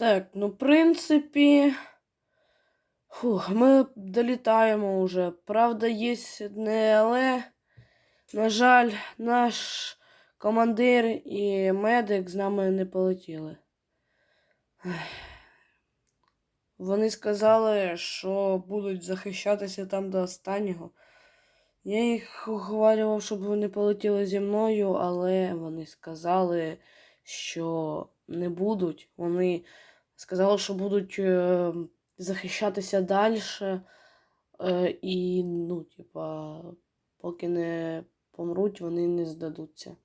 Так, ну, в принципі. Фух, ми долітаємо вже. Правда, є одне але. На жаль, наш командир і медик з нами не полетіли. Вони сказали, що будуть захищатися там до останнього. Я їх уговарював, щоб вони полетіли зі мною, але вони сказали, що не будуть. Вони сказали, що будуть е, захищатися далі. Е, і, ну, типа, поки не помруть, вони не здадуться.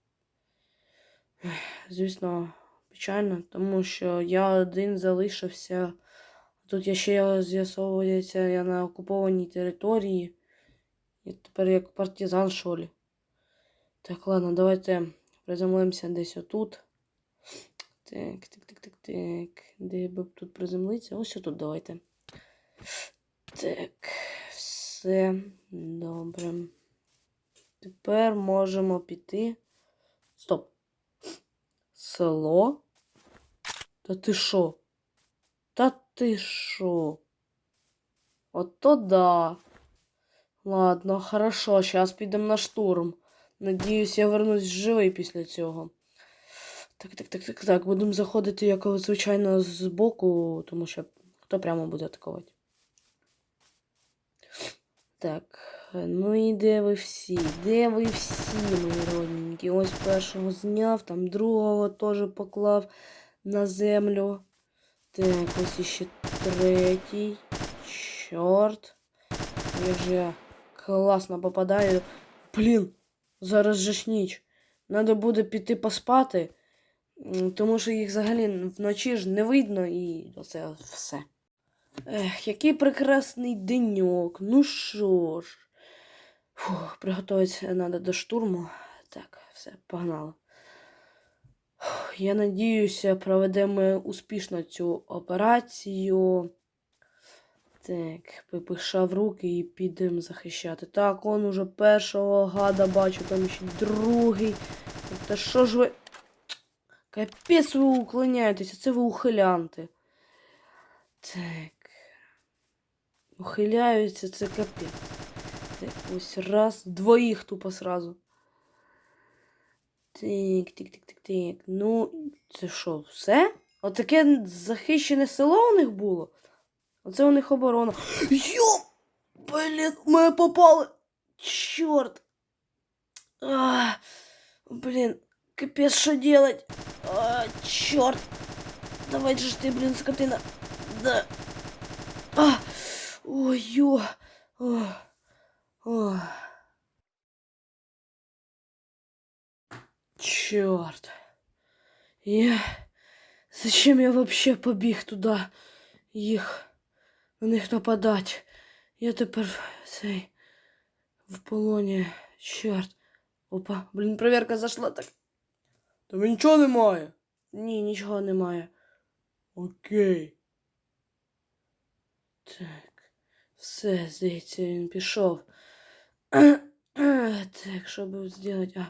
Звісно, печально, тому що я один залишився. Тут я ще з'ясовується, я на окупованій території. Я тепер як партизан, що ли. Так, ладно, давайте приземлимося десь отут. Так, так, так. Де б тут приземлитися? Ось отут давайте. Так, все добре. Тепер можемо піти. Стоп. Село? Та ти що? Та ти що? Ото да. Ладно, хорошо, зараз підемо на штурм. Надіюсь, я вернусь живий після цього. Так, так, так, так, так. Будемо заходити, як звичайно, з боку, тому що хто прямо буде атакувати. Так, ну і де ви всі? Де ви всі, мої родненькі? Ось першого зняв, там другого теж поклав на землю. Так, ось іще третій. Чорт. Я класно попадаю. Блін, зараз же ж ніч. Надо буде піти поспати, тому що їх взагалі вночі ж не видно і оце все. Ех, який прекрасний деньок. Ну що ж. Фух, приготуватися треба до штурму. Так, все, погнали. Я надіюся, проведемо успішно цю операцію. Так, попишав руки і підемо захищати. Так, он уже першого гада бачу, там ще другий. Та що ж ви. Капець ви уклоняєтеся, це ви ухилянти. Так. Ухиляються, це капець. Так, ось раз, двоїх тупо сразу. Так, так. Ну, це що, все? Отаке захищене село у них було? Оце у них оборона. Йоп! Блін, ми попали! Чорт! Блін, капець, що делать? А, чорт! Давай же ж ти, блін, скотина. Да. А, ой, ё. О, о. Чорт. Я... Зачем я вообще побіг туди їх на них нападать? Я тепер цей в полоні. Чорт. Опа, блін, проверка зайшла так. Там нічого немає. Ні, нічого немає. Окей. Так. Все, здається, він пішов. Так, що би зробити?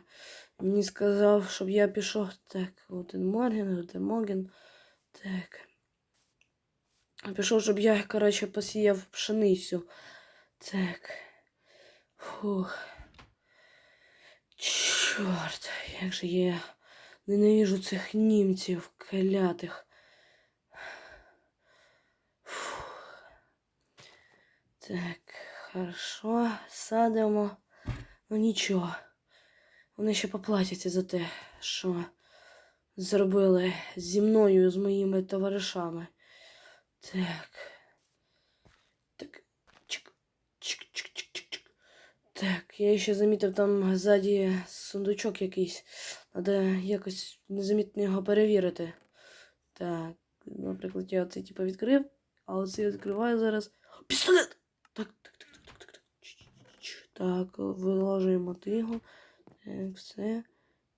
А, мені сказав, щоб я пішов. Так, один Морген, один Моген. Так. Пішов, щоб я, коротше, посіяв пшеницю. Так. Фух. Чорт, як же я ненавижу цих німців клятих. Фух. Так, хорошо, садимо. Ну нічого. Вони ще поплатяться за те, що зробили зі мною і з моїми товаришами. Так. Так. Чик. Чик, чик, чик, чик, чик. Так, я ще замітив там ззаді сундучок якийсь. Треба якось незамітно його перевірити. Так, наприклад, я оцей типу відкрив, а оцей відкриваю зараз. Пістолет! Так, так, так, так, так, так, так. Виложуємо його. Так, все.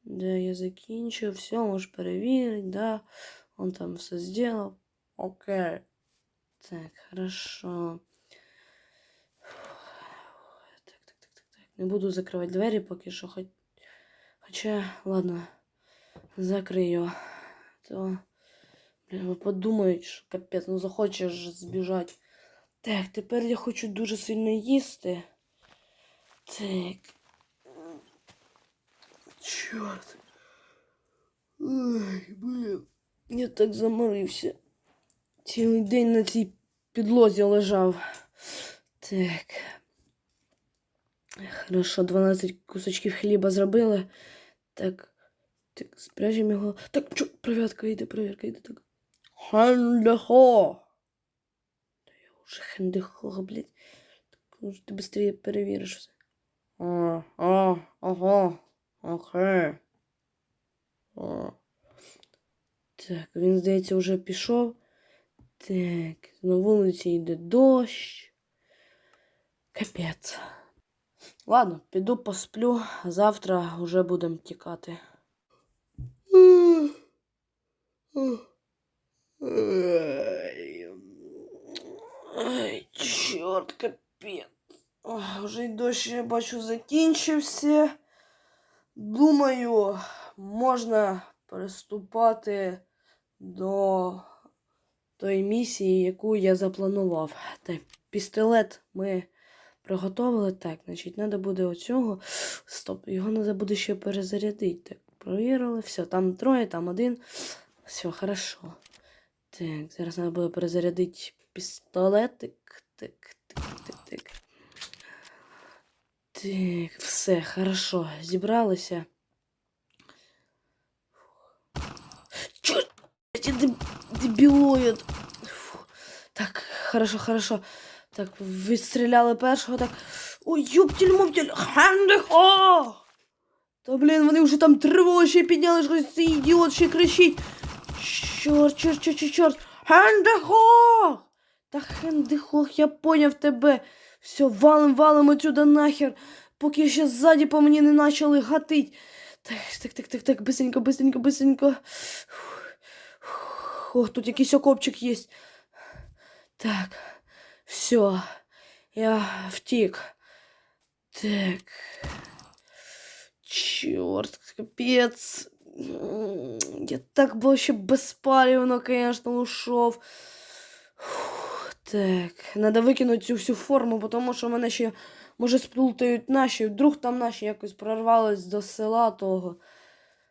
Да, я закінчив. Все, можеш перевірити, да. Он там все зробив. Окей. Так, хорошо. Так, так, так, так, так. Не буду закривати двері поки що. Хоч... Хоча, ладно, закрию. То Блін, подумають, що капець, ну захочеш збіжати. Так, тепер я хочу дуже сильно їсти. Так. Чорт. Ой, блін. Я так заморився. Цілий день на цій підлозі лежав. Так. Хорошо, 12 кусочків хліба зробили. Так. Так, спряжемо його. Так, чо, провірка йде, провірка йде. Так. Хендехо. Та я вже хендехо, блядь. Так, може ти швидше перевіриш все. А, а, ага. Окей. О. Так, він, здається, вже пішов. Так, на вулиці йде дощ. Капець. Ладно, піду посплю, завтра вже будемо тікати. Ай, чорт, капець. Вже й дощ, я бачу, закінчився. Думаю, можна приступати до тої місії, яку я запланував. Так, пістолет ми приготували. Так, значить, треба буде оцього. Стоп, його треба буде ще перезарядити. Так, провірили, все, там троє, там один. Все, хорошо. Так, зараз треба буде перезарядити пістолетик. Так, так, так, так. Так, все, хорошо. Зібралися. Чорт, дебілоїд. Так, хорошо, хорошо. Так, відстріляли першого, так. Ой, юптіль-муптіль, хендехо! Та блін, вони вже там тривогу ще підняли, що цей ідіот ще кричить. Чорт, чорт, чорт, чорт, чорт. Хендехох! Та хендехох, я поняв тебе. Все, валим, валим отсюда нахер, поки ще ззаді по мені не почали гатить. Так, так, так, так, так, быстренько, быстренько, быстренько. Ох, тут якийсь окопчик є. Так, все, я втік. Так. Чорт, капець. Я так вообще безпалівно, конечно, ушов. Фух, Так, надо викинути цю всю форму, тому що мене ще, може, сплутають наші. Вдруг там наші якось прорвались до села того.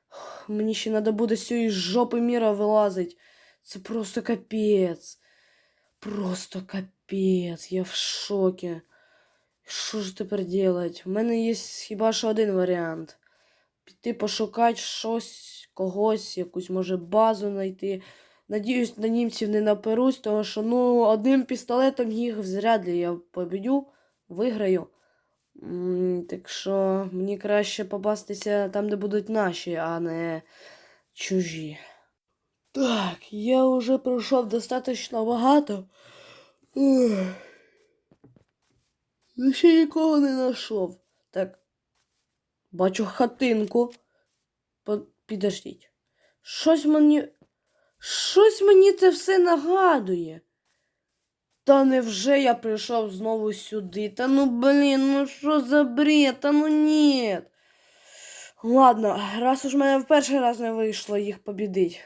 Фух, Мені ще треба буде з цієї жопи міра вилазить. Це просто капець. Просто капець. Я в шокі. Що ж тепер делать? У мене є хіба що один варіант. Піти пошукати щось, когось, якусь, може, базу знайти. Надіюсь, на німців не наперусь, тому що ну, одним пістолетом їх зряд ли я побідю, виграю. Так що мені краще попастися там, де будуть наші, а не чужі. Так, я вже пройшов достатньо багато. Ну, ще нікого не знайшов. Так. Бачу хатинку. Підождіть. Щось мені. Щось мені це все нагадує. Та невже я прийшов знову сюди? Та ну блін, ну що за бред? Та ну ні. Ладно, раз уж мене в перший раз не вийшло їх побідить,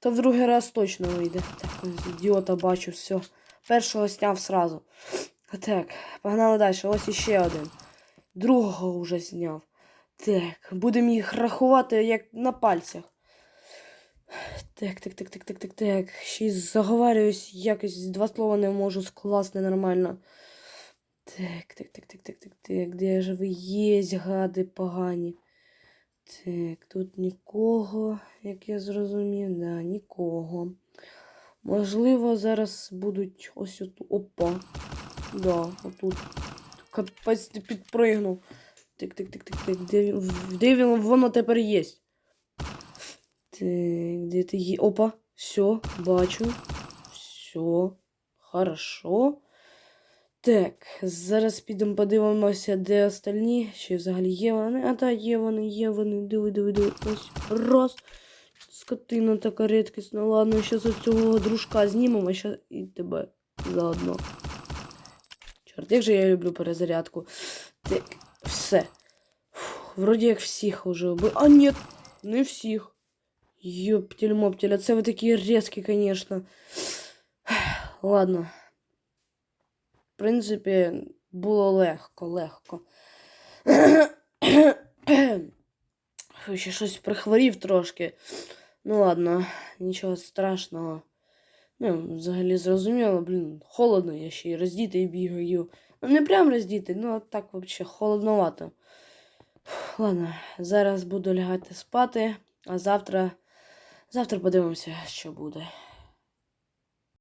то в другий раз точно вийде. Так, ідіота бачу, все. Першого зняв сразу. Так, погнали далі. Ось іще один. Другого вже зняв. Так, будемо їх рахувати як на пальцях. Так, так, так, так, так, так, так. Ще й заговарююсь, якось два слова не можу скласти нормально. Так, так, так, так, так, так, так. Де ж ви є, гади погані? Так, тут нікого, як я зрозумів, да, нікого. Можливо, зараз будуть ось отут. Опа. Да, отут. Капець ти підпригнув. Тик, тик, тик, тик, тик. Де де він воно тепер є? Так, де ти є? Опа, все, бачу. Все, хорошо. Так, зараз підемо подивимося, де остальні. Чи взагалі є вони? А так, є вони, є вони. Диви, диви, диви. Ось. Раз. Скотина така рідкісна. Ладно, зараз ось цього дружка знімемо, ще і тебе заодно. Чорт, як же я люблю перезарядку. Так, все. Фух, вроді як всіх уже вбив. А ні, не всіх. Ёптель-моптель, а це ви такі різкі, конечно. Ладно. В принципі, було легко, легко. Ще щось прихворів трошки. Ну ладно, нічого страшного. Ну, взагалі зрозуміло, блін, холодно, я ще й роздітий бігаю. Ну, не прям роздітий, ну а так взагалі холодновато. Ладно, зараз буду лягати спати, а завтра. Завтра подивимося, що буде.